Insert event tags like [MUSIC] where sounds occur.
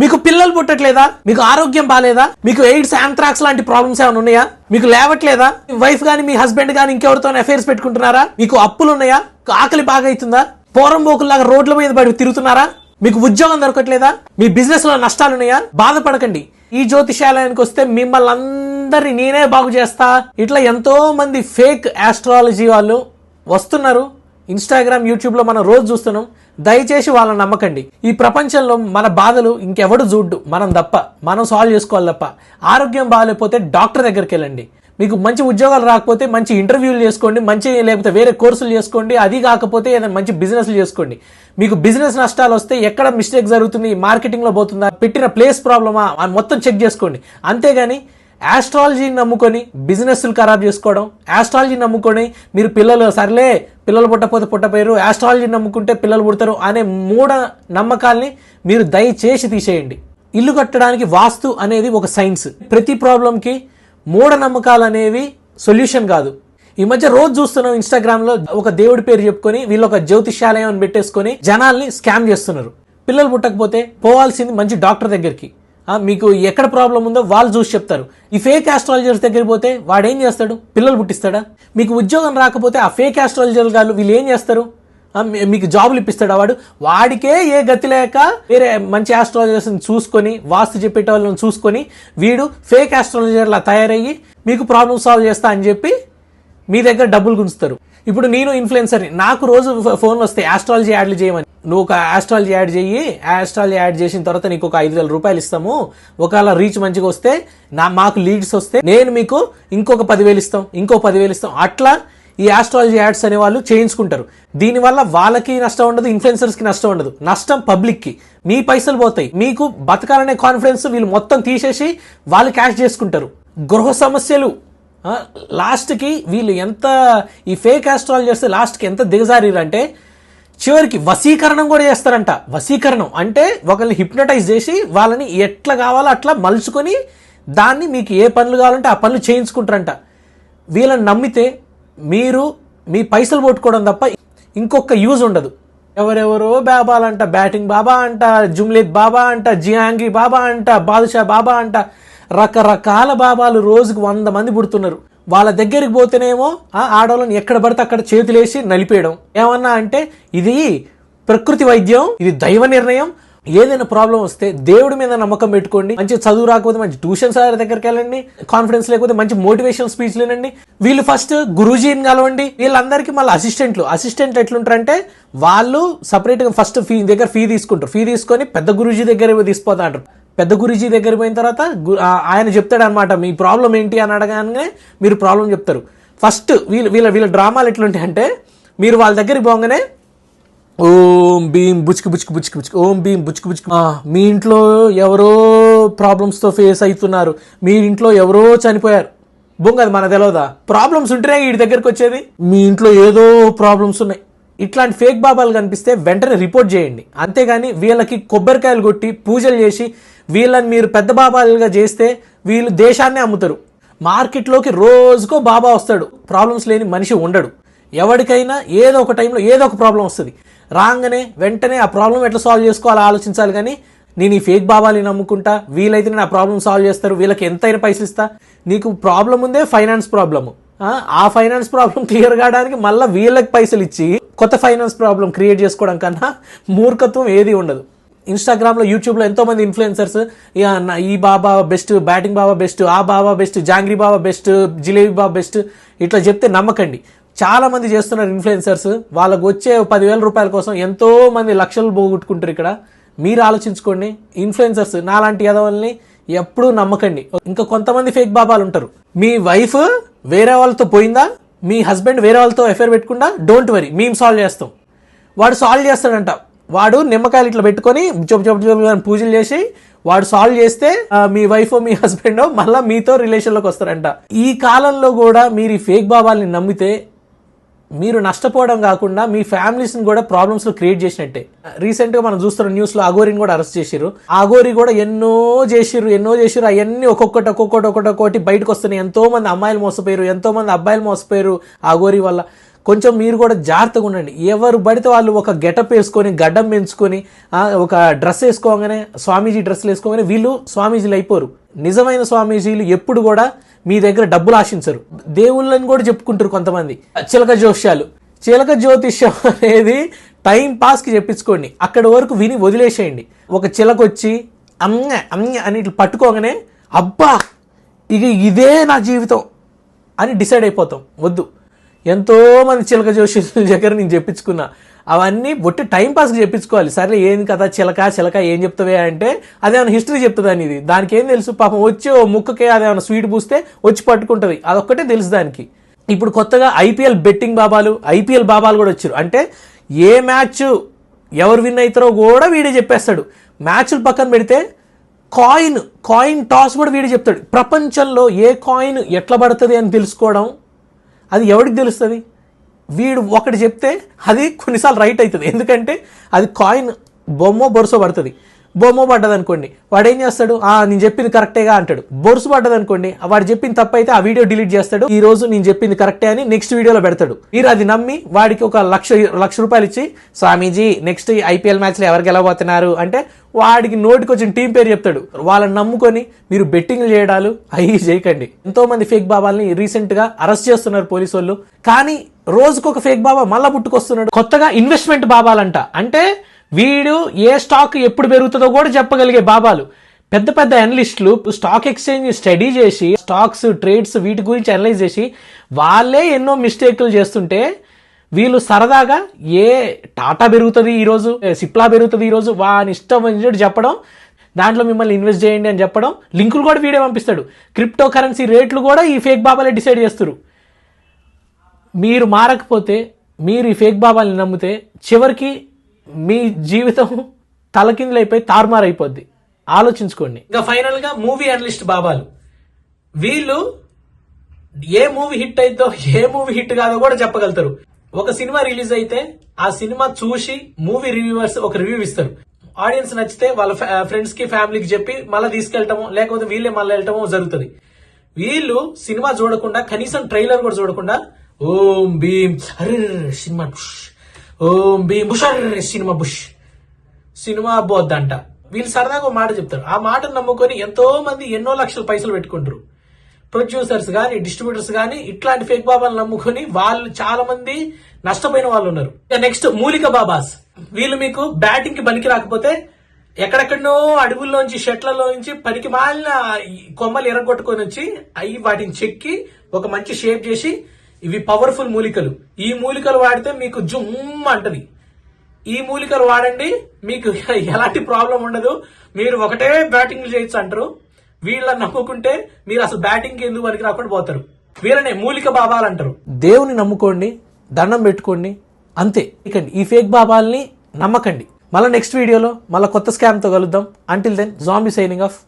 మీకు పిల్లలు పుట్టట్లేదా? మీకు ఆరోగ్యం బాగాలేదా మీకు ఎయిడ్స్ యాంథ్రాక్స్ లాంటి ప్రాబ్లమ్స్ ఏమైనా ఉన్నాయా? మీకు లేవట్లేదా? మీ వైఫ్ కానీ మీ హస్బెండ్ కానీ ఇంకెవరితో అఫైర్స్ పెట్టుకుంటున్నారా? మీకు అప్పులు ఉన్నాయా? ఆకలి బాగా అవుతుందా? పోరం బోకుల్లాగా రోడ్ల మీద పడి తిరుగుతున్నారా? మీకు ఉద్యోగం దొరకట్లేదా? మీ బిజినెస్లో నష్టాలు ఉన్నాయా? బాధపడకండి. ఈ జ్యోతిషాలయానికి వస్తే మిమ్మల్ని అందరినీ నేనే బాగు చేస్తా. ఇట్లా ఎంతో మంది ఫేక్ ఆస్ట్రాలజీ వాళ్ళు వస్తున్నారు. ఇన్స్టాగ్రామ్ యూట్యూబ్లో మనం రోజు చూస్తున్నాం. దయచేసి వాళ్ళని నమ్మకండి. ఈ ప్రపంచంలో మన బాధలు ఇంకెవడు చూడ్డు? మనం తప్ప. మనం సాల్వ్ చేసుకోవాలి తప్ప. ఆరోగ్యం బాగాలేకపోతే డాక్టర్ దగ్గరికి వెళ్ళండి. మీకు మంచి ఉద్యోగాలు రాకపోతే మంచి ఇంటర్వ్యూలు చేసుకోండి. మంచి లేకపోతే వేరే కోర్సులు చేసుకోండి. అది కాకపోతే ఏదైనా మంచి బిజినెస్లు చేసుకోండి. మీకు బిజినెస్ నష్టాలు వస్తే ఎక్కడ మిస్టేక్ జరుగుతుంది? మార్కెటింగ్లో పోతుందా? పెట్టిన ప్లేస్ ప్రాబ్లమా అని మొత్తం చెక్ చేసుకోండి. అంతేగాని ఆస్ట్రాలజీని నమ్ముకొని బిజినెస్లు ఖరాబ్ చేసుకోవడం ఆస్ట్రాలజీని నమ్ముకొని మీరు పిల్లలు సర్లే పిల్లలు పుట్టపోతే పుట్టపోయారు ఆస్ట్రాలజీని నమ్ముకుంటే పిల్లలు పుడతారు అనే మూఢ నమ్మకాల్ని మీరు దయచేసి తీసేయండి. ఇల్లు కట్టడానికి వాస్తు అనేది ఒక సైన్స్ ప్రతి ప్రాబ్లంకి మూఢనమ్మకాలు అనేవి సొల్యూషన్ కాదు. ఈ మధ్య రోజు చూస్తున్నాం ఇన్స్టాగ్రామ్లో ఒక దేవుడి పేరు చెప్పుకొని వీళ్ళు ఒక జ్యోతిష్యాలయం అని పెట్టేసుకొని జనాల్ని స్కామ్ చేస్తున్నారు. పిల్లలు పుట్టకపోతే పోవాల్సింది మంచి డాక్టర్ దగ్గరికి. మీకు ఎక్కడ ప్రాబ్లం ఉందో వాళ్ళు చూసి చెప్తారు. ఈ ఫేక్ ఆస్ట్రాలజర్స్ దగ్గరికి పోతే వాడు ఏం చేస్తాడు? పిల్లలు పుట్టిస్తాడా? మీకు ఉద్యోగం రాకపోతే ఆ ఫేక్ ఆస్ట్రాలజర్ గారు వీళ్ళు ఏం చేస్తారు? మీకు జాబులు ఇప్పిస్తాడా వాడు? వాడికే ఏ గతి లేక వేరే మంచి ఆస్ట్రాలజర్స్ని చూసుకొని వాస్తు చెప్పేట వాళ్ళని చూసుకొని వీడు ఫేక్ ఆస్ట్రాలజర్లా తయారయ్యి మీకు ప్రాబ్లమ్ సాల్వ్ చేస్తా అని చెప్పి మీ దగ్గర డబ్బులు గుంచుతారు ఇప్పుడు నేను ఇన్ఫ్లుయెన్సర్ని నాకు రోజు ఫోన్ వస్తాయి. ఆస్ట్రాలజీ యాడ్లు చేయమని. నువ్వు ఒక ఆస్ట్రాలజీ యాడ్ చెయ్యి ఆస్ట్రాలజీ యాడ్ చేసిన తర్వాత నీకు ఒక ఐదు వేల రూపాయలు ఇస్తాము. ఒకవేళ రీచ్ మంచిగా వస్తే నా మాకు లీడ్స్ వస్తే నేను మీకు ఇంకొక పదివేలు ఇస్తాం ఇంకో పదివేలు ఇస్తాం. అట్లా ఈ ఆస్ట్రాలజీ యాడ్స్ అనే వాళ్ళు చేయించుకుంటారు. దీనివల్ల వాళ్ళకి నష్టం ఉండదు ఇన్ఫ్లుయెన్సర్స్కి నష్టం ఉండదు. నష్టం పబ్లిక్కి మీ పైసలు పోతాయి. మీకు బతకాలనే కాన్ఫిడెన్స్ వీళ్ళు మొత్తం తీసేసి వాళ్ళు క్యాష్ చేసుకుంటారు. గృహ సమస్యలు. లాస్ట్కి వీళ్ళు ఎంత ఈ ఫేక్ ఆస్ట్రాలజర్స్ లాస్ట్కి ఎంత దిగజారీరంటే చివరికి వశీకరణం కూడా చేస్తారంట. వశీకరణం అంటే ఒకరిని హిప్నటైజ్ చేసి వాళ్ళని ఎట్లా కావాలో అట్లా మలుచుకొని దాన్ని మీకు ఏ పనులు కావాలంటే ఆ పనులు చేయించుకుంటారంట. వీళ్ళని నమ్మితే మీరు మీ పైసలు పోట్టుకోవడం తప్ప ఇంకొక యూజ్ ఉండదు. ఎవరెవరో బాబాలంట బ్యాటింగ్ బాబా అంట జుమ్లేద్ బాబా అంట జియాంగి బాబా అంట బాదుషా బాబా అంట రకరకాల బాబాలు రోజుకు వంద మంది పుడుతున్నారు. వాళ్ళ దగ్గరికి పోతేనేమో ఆ ఆడవాళ్ళని ఎక్కడ పడితే అక్కడ చేతులేసి నలిపేయడం. ఏమన్నా అంటే ఇది ప్రకృతి వైద్యం ఇది దైవ నిర్ణయం. ఏదైనా ప్రాబ్లం వస్తే దేవుడి మీద నమ్మకం పెట్టుకోండి. మంచి చదువు రాకపోతే మంచి ట్యూషన్ సార్ దగ్గరికి వెళ్ళండి. కాన్ఫిడెన్స్ లేకపోతే మంచి మోటివేషనల్ స్పీచ్ లేనండి వీళ్ళు ఫస్ట్ గురూజీని కలవండి. వీళ్ళందరికీ మళ్ళీ అసిస్టెంట్లు. అసిస్టెంట్ ఎట్లుంటారంటే వాళ్ళు సపరేట్గా ఫస్ట్ ఫీ దగ్గర ఫీ తీసుకుంటారు. ఫీ తీసుకొని పెద్ద గురూజీ దగ్గర తీసుకుపోతా అంటారు పెద్ద గురుజీ దగ్గర పోయిన తర్వాత ఆయన చెప్తాడు అనమాట మీ ప్రాబ్లం ఏంటి? అని అడగానే మీరు ప్రాబ్లం చెప్తారు. ఫస్ట్ వీళ్ళ వీళ్ళ వీళ్ళ డ్రామాలు ఎట్లుంటాయి అంటే మీరు వాళ్ళ దగ్గరికి పోగానే ఓం భీమ్ బుచ్కి బుచ్కి బుచ్కి బుచ్కి ఓం భీమ్ బుచ్కి బుచ్కి మీ ఇంట్లో ఎవరో ప్రాబ్లమ్స్తో ఫేస్ అవుతున్నారు. మీ ఇంట్లో ఎవరో చనిపోయారు. బొంగది మన తెలియదా ప్రాబ్లమ్స్ ఉంటేనే వీడి దగ్గరికి వచ్చేది. మీ ఇంట్లో ఏదో ప్రాబ్లమ్స్ ఉన్నాయి. ఇట్లాంటి ఫేక్ బాబాలు కనిపిస్తే వెంటనే రిపోర్ట్ చేయండి. అంతేగాని వీళ్ళకి కొబ్బరికాయలు కొట్టి పూజలు చేసి వీళ్ళని మీరు పెద్ద బాబాలుగా చేస్తే వీళ్ళు దేశాన్నే అమ్ముతారు. మార్కెట్లోకి రోజుకో బాబా వస్తాడు. ప్రాబ్లమ్స్ లేని మనిషి ఉండడు. ఎవరికైనా ఏదో ఒక టైంలో ఏదో ఒక ప్రాబ్లం వస్తుంది. రాగానే వెంటనే ఆ ప్రాబ్లం ఎట్లా సాల్వ్ చేసుకోవాలో ఆలోచించాలి కానీ నేను ఈ ఫేక్ బాబాని నమ్ముకుంటా వీలైతే నేను ఆ ప్రాబ్లం సాల్వ్ చేస్తారు వీళ్ళకి ఎంతైనా పైసలు ఇస్తా నీకు ప్రాబ్లం ఉందే ఫైనాన్స్ ప్రాబ్లము. ఆ ఫైనాన్స్ ప్రాబ్లం క్లియర్ కావడానికి మళ్ళీ వీళ్ళకి పైసలు ఇచ్చి కొత్త ఫైనాన్స్ ప్రాబ్లం క్రియేట్ చేసుకోవడం కన్నా మూర్ఖత్వం ఏది ఉండదు. ఇన్స్టాగ్రామ్లో యూట్యూబ్లో ఎంతో మంది ఇన్ఫ్లుయెన్సర్స్ ఈ బాబా బెస్ట్ బ్యాటింగ్ బాబా బెస్ట్ ఆ బాబా బెస్ట్ జాంగ్రీ బాబా బెస్ట్ జిలేబీ బాబా బెస్ట్ ఇట్లా చెప్తే నమ్మకండి. చాలా మంది చేస్తున్నారు ఇన్ఫ్లుయెన్సర్స్ వాళ్ళకు వచ్చే పదివేల రూపాయల కోసం ఎంతో మంది లక్షలు పోగొట్టుకుంటారు ఇక్కడ. మీరు ఆలోచించుకోండి ఇన్ఫ్లుయెన్సర్స్ నాలాంటి యదవల్ని ఎప్పుడూ నమ్మకండి. ఇంకా కొంతమంది ఫేక్ బాబాలు ఉంటారు. మీ వైఫ్ వేరే వాళ్ళతో పోయిందా? మీ హస్బెండ్ వేరే వాళ్ళతో ఎఫైర్ పెట్టుకుండా డోంట్ వరీ మేము సాల్వ్ చేస్తాం. వాడు సాల్వ్ చేస్తాడంట. వాడు నిమ్మకాయలు ఇట్లా పెట్టుకొని చొప్పు చొప్పు చొప్పు పూజలు చేసి వాడు సాల్వ్ చేస్తే మీ వైఫ్ మీ హస్బెండ్ మళ్ళీ మీతో రిలేషన్లోకి వస్తారంట. ఈ కాలంలో కూడా మీరు ఈ ఫేక్ బాబాల్ని నమ్మితే మీరు నష్టపోవడం కాకుండా మీ ఫ్యామిలీస్ని కూడా ప్రాబ్లమ్స్లో క్రియేట్ చేసినట్టే. రీసెంట్గా మనం చూస్తున్న న్యూస్లో అగోరిని కూడా అరెస్ట్ చేసిర్రు. అగోరి కూడా ఎన్నో చేసిర్రు ఎన్నో చేసిర్రు. అవన్నీ ఒక్కొక్కటి ఒక్కొక్కటి ఒక్కొక్కటి ఒక్కొక్కటి బయటకు వస్తున్నాయి. ఎంతోమంది అమ్మాయిలు మోసపోయారు ఎంతోమంది అబ్బాయిలు మోసపోయారు అగోరి వల్ల. కొంచెం మీరు కూడా జాగ్రత్తగా ఉండండి. ఎవరు పడితే వాళ్ళు ఒక గెటప్ వేసుకొని గడ్డం పెంచుకొని ఒక డ్రెస్ వేసుకోగానే స్వామీజీ డ్రెస్సులు వేసుకోగానే వీళ్ళు స్వామీజీలు అయిపోరు. నిజమైన స్వామీజీలు ఎప్పుడు కూడా మీ దగ్గర డబ్బులు ఆశించరు. దేవుళ్ళని కూడా చెప్పుకుంటారు కొంతమంది. చిలక జోష్యాలు చిలక జ్యోతిష్యం [LAUGHS] అనేది టైం పాస్కి చెప్పించుకోండి. అక్కడి వరకు విని వదిలేసేయండి. ఒక చిలక వచ్చి అమ్మ అమ్మ అని ఇట్లా పట్టుకోగానే అబ్బా ఇక ఇదే నా జీవితం అని డిసైడ్ అయిపోతాం. వద్దు. ఎంతోమంది చిలక జోషి [LAUGHS] దగ్గర నేను చెప్పించుకున్నా. అవన్నీ బొట్టి టైంపాస్కి చెప్పించుకోవాలి. సరే ఏంది కదా చిలక చిలక ఏం చెప్తావే అంటే అదేమైనా హిస్టరీ చెప్తుంది ఇది దానికి ఏం తెలుసు? పాపం వచ్చి ఓ ముక్కకే అదేమైనా స్వీట్ పూస్తే వచ్చి పట్టుకుంటుంది. అదొక్కటే తెలుసు దానికి. ఇప్పుడు కొత్తగా ఐపీఎల్ బెట్టింగ్ బాబాలు ఐపీఎల్ బాబాలు కూడా వచ్చారు. అంటే ఏ మ్యాచ్ ఎవరు విన్ అవుతారో కూడా వీడే చెప్పేస్తాడు. మ్యాచ్లు పక్కన పెడితే కాయిన్ కాయిన్ టాస్ కూడా వీడు చెప్తాడు. ప్రపంచంలో ఏ కాయిన్ ఎట్లా పడుతుంది అని తెలుసుకోవడం అది ఎవరికి తెలుస్తుంది? వీడు ఒకటి చెప్తే అది కొన్నిసార్లు రైట్ అవుతుంది. ఎందుకంటే అది కాయిన్ బొమ్మ బొరుసో పడుతుంది. బొమ్మ పడ్డది అనుకోండి వాడు ఏం చేస్తాడు? ఆ నేను చెప్పింది కరెక్టేగా అంటాడు. బొరుసు పడ్డది అనుకోండి వాడు చెప్పింది తప్పైతే ఆ వీడియో డిలీట్ చేస్తాడు. ఈ రోజు నేను చెప్పింది కరెక్టే అని నెక్స్ట్ వీడియోలో పెడతాడు. మీరు అది నమ్మి వాడికి ఒక లక్ష లక్ష రూపాయలు ఇచ్చి స్వామీజీ నెక్స్ట్ ఐపీఎల్ మ్యాచ్లో ఎవరు గెలవబోతున్నారు? అంటే వాడికి నోటికి వచ్చిన టీం పేరు చెప్తాడు. వాళ్ళని నమ్ముకొని మీరు బెట్టింగ్ చేయడాలు అవి చేయకండి. ఎంతో మంది ఫేక్ బాబాల్ని రీసెంట్గా అరెస్ట్ చేస్తున్నారు పోలీసు వాళ్ళు. కానీ రోజుకొక ఫేక్ బాబా మళ్ళా పుట్టుకొస్తున్నాడు. కొత్తగా ఇన్వెస్ట్మెంట్ బాబాలంట. అంటే వీడు ఏ స్టాక్ ఎప్పుడు పెరుగుతుందో కూడా చెప్పగలిగే బాబాలు పెద్ద పెద్ద అనలిస్టులు స్టాక్ ఎక్స్చేంజ్ స్టడీ చేసి స్టాక్స్ ట్రేడ్స్ వీటి గురించి అనలైజ్ చేసి వాళ్ళే ఎన్నో మిస్టేక్లు చేస్తుంటే వీళ్ళు సరదాగా ఏ టాటా పెరుగుతుంది ఈరోజు సిప్లా పెరుగుతుంది ఈరోజు వాని ఇష్టం వచ్చినట్టు చెప్పడం దాంట్లో మిమ్మల్ని ఇన్వెస్ట్ చేయండి అని చెప్పడం లింకులు కూడా వీడే పంపిస్తాడు. క్రిప్టో కరెన్సీ రేట్లు కూడా ఈ ఫేక్ బాబాలే డిసైడ్ చేస్తారు మీరు మారకపోతే మీరు ఈ ఫేక్ బాబాల్ని నమ్మితే చివరికి మీ జీవితం తలకిందులైపోయి తారుమారైపోద్ది. ఆలోచించుకోండి. ఇంకా ఫైనల్గా మూవీ అనలిస్ట్ బాబాలు. వీళ్ళు ఏ మూవీ హిట్ అయిద్దో ఏ మూవీ హిట్ కాదో కూడా చెప్పగలుగుతారు. ఒక సినిమా రిలీజ్ అయితే ఆ సినిమా చూసి మూవీ రివ్యూవర్స్ ఒక రివ్యూ ఇస్తారు. ఆడియన్స్ నచ్చితే వాళ్ళ ఫ్రెండ్స్కి ఫ్యామిలీకి చెప్పి మళ్ళీ తీసుకెళ్ళటమో లేకపోతే వీళ్ళే మళ్ళీ వెళ్ళటమో జరుగుతుంది. వీళ్ళు సినిమా చూడకుండా కనీసం ట్రైలర్ కూడా చూడకుండా ఓం భీమ్ అరే సినిమా ఓం భీమ్ బుష్ సినిమా బుష్. సినిమా బోద్దంట వీళ్ళు సరదాగా ఒక మాట చెప్తారు. ఆ మాటను నమ్ముకొని ఎంతో మంది ఎన్నో లక్షల పైసలు పెట్టుకుంటారు. ప్రొడ్యూసర్స్ కానీ డిస్ట్రిబ్యూటర్స్ కానీ ఇట్లాంటి ఫేక్ బాబాలు నమ్ముకొని వాళ్ళు చాలా మంది నష్టపోయిన వాళ్ళు ఉన్నారు. నెక్స్ట్ మూలిక బాబాస్. వీళ్ళు మీకు బ్యాటింగ్కి పనికి రాకపోతే ఎక్కడెక్కడనో అడవుల్లోంచి షెట్లలోంచి పనికి మాలిన కొమ్మలు ఎరగొట్టుకొని వచ్చి అవి వాటిని చెక్కి ఒక మంచి షేప్ చేసి ఇవి పవర్ఫుల్ మూలికలు. ఈ మూలికలు వాడితే మీకు జుమ్ అంటది. ఈ మూలికలు వాడండి మీకు [LAUGHS] ఎలాంటి ప్రాబ్లం ఉండదు. మీరు ఒకటే బ్యాటింగ్ చేయొచ్చు అంటారు. వీళ్ళని నమ్ముకుంటే మీరు అసలు బ్యాటింగ్ ఎందుకు వరకు రాకుండా పోతారు. వీళ్ళనే మూలిక బాబాలు అంటారు. దేవుని నమ్ముకోండి దండం పెట్టుకోండి అంతే. ఇకండి ఈ ఫేక్ బాబాల్ని నమ్మకండి. మళ్ళీ నెక్స్ట్ వీడియోలో మళ్ళీ కొత్త స్కామ్తో కలుద్దాం. Until then zombie signing off